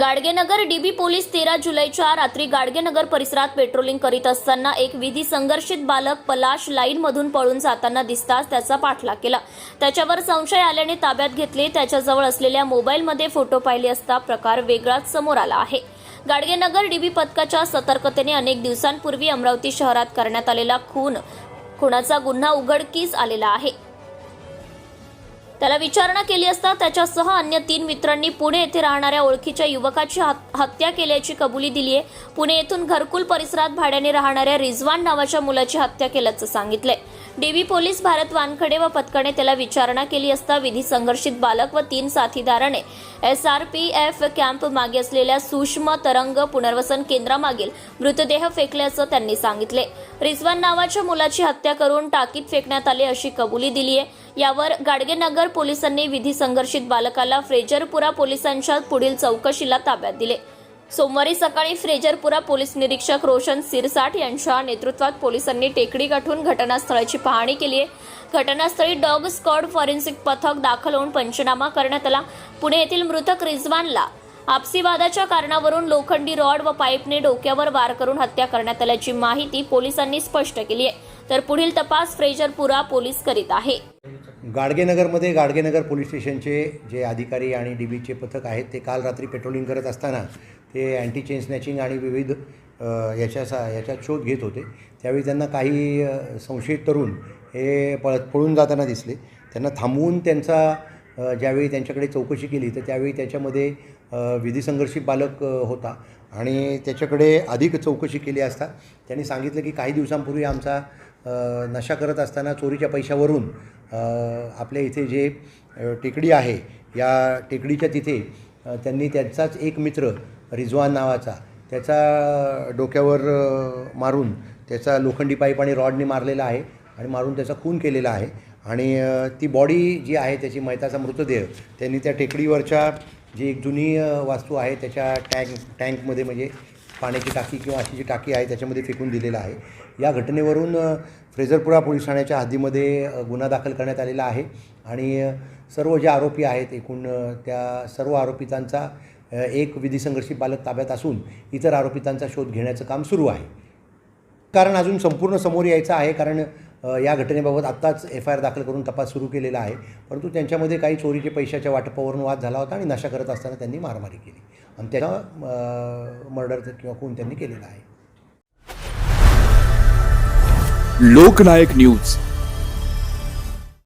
Gadgenagar dB police तेरा जुलैच्या रात्री गाडगेनगर परिसरात पेट्रोलिंग करीत असताना एक विधी संघर्षित बालक पलाश लाईनमधून पळून जाताना दिसताच त्याचा पाठलाग केला. त्याच्यावर संशय आल्याने ताब्यात घेतले. त्याच्याजवळ असलेल्या मोबाईलमध्ये फोटो पाहिले असता प्रकार वेगळाच समोर आला आहे. गाडगेनगर डीबी पथकाच्या सतर्कतेने अनेक दिवसांपूर्वी अमरावती शहरात करण्यात आलेला खून. खुनाचा गुन्हा उघडकीस आलेला आहे. त्याला विचारणा केली असता त्याच्यासह अन्य तीन मित्रांनी पुणे येथे राहणाऱ्या ओळखीच्या युवकाची हत्या केल्याची कबुली दिली आहे पुणे येथून घरकुल परिसरात भाड्याने राहणाऱ्या रिझवान नावाच्या मुलाची हत्या केल्याचं सांगितलंय. डीबी पोलीस भारत वानखडे व पथकाने त्याला विचारणा केली असता विधी संघर्षित बालक व तीन साथीदाराने S R P F camp मागे असलेल्या सूक्ष्म तरंग पुनर्वसन केंद्रामागील मृतदेह फेकल्याचं त्यांनी सांगितले रिझवान नावाच्या मुलाची हत्या करून टाकीत फेकण्यात आले अशी कबुली दिली आहे यावर गाडगेनगर पोलिसांनी विधी संघर्षित बालकाला फ्रेजरपुरा पोलिसांच्या पुढील चौकशीला ताब्यात दिले. सोमवारी सकाळी फ्रेजरपुरा पोलीस निरीक्षक रोशन सिरसाट यांच्या नेतृत्वात पोलिसांनी टेकडी गाठून घटनास्थळाची पाहणी केली आहे. घटनास्थळी डॉग स्कॉड फॉरेन्सिक पथक दाखल होऊन पंचनामा करण्यात आला. पुणे येथील मृतक रिझवानला आपसी वादाच्या कारणावरून लोखंडी रॉड व पाईपने डोक्यावर वार करून हत्या करण्यात आल्याची माहिती पोलिसांनी स्पष्ट केली आहे. तर पुढील तपास फ्रेजरपुरा पोलीस करीत आहे. गाडगेनगरमध्ये गाडगेनगर पोलीस स्टेशनचे जे अधिकारी आणि डी बीचे पथक आहेत ते काल रात्री पेट्रोलिंग करत असताना ते अँटी चेन स्नॅचिंग आणि विविध याच्या सा याच्यात शोध घेत होते. त्यावेळी त्यांना काही संशयित तरुण हे पळत पळून जाताना दिसले. त्यांना थांबवून त्यांचा ज्यावेळी त्यांच्याकडे चौकशी केली तर त्यावेळी त्याच्यामध्ये विधी संघर्षित बालक होता. आणि त्याच्याकडे अधिक चौकशी केली असता. त्यांनी सांगितलं की काही दिवसांपूर्वी आमचा नशा करत असताना चोरीच्या पैशावरून आपल्या इथे जे टेकडी आहे या टेकडीच्या तिथे त्यांनी त्यांचाच एक मित्र रिजवान नावाचा त्याचा डोक्यावर मारून त्याचा लोखंडी पाईप आणि रॉडने मारलेला आहे. आणि मारून त्याचा खून केलेला आहे. आणि ती बॉडी जी आहे त्याची मैताचा मृतदेह त्यांनी त्या टेकडीवरच्या जी एक जुनी वास्तू आहे त्याच्या टँक टँकमध्ये म्हणजे पाण्याची टाकी किंवा अशी जी टाकी आहे त्याच्यामध्ये फेकून दिलेला आहे. या घटनेवरून फ्रेझरपुरा पोलीस ठाण्याच्या हद्दीमध्ये गुन्हा दाखल करण्यात आलेला आहे आणि सर्व जे आरोपी आहेत एकूण त्या सर्व आरोपितांचा एक विधी संघर्षी बालक ताब्यात असून इतर आरोपितांचा शोध घेण्याचं काम सुरू आहे. कारण अजून संपूर्ण समोर यायचं आहे कारण या घटनेबाबत आत्ताच एफ आय आर दाखल करून तपास सुरू केलेला आहे. परंतु त्यांच्यामध्ये काही चोरीचे पैशाच्या वाटपावरून वाद झाला होता आणि नशा करत असताना त्यांनी मारामारी केली. आणि त्याचा मर्डर किंवा खून त्यांनी केलेला आहे. लोकनायक न्यूज.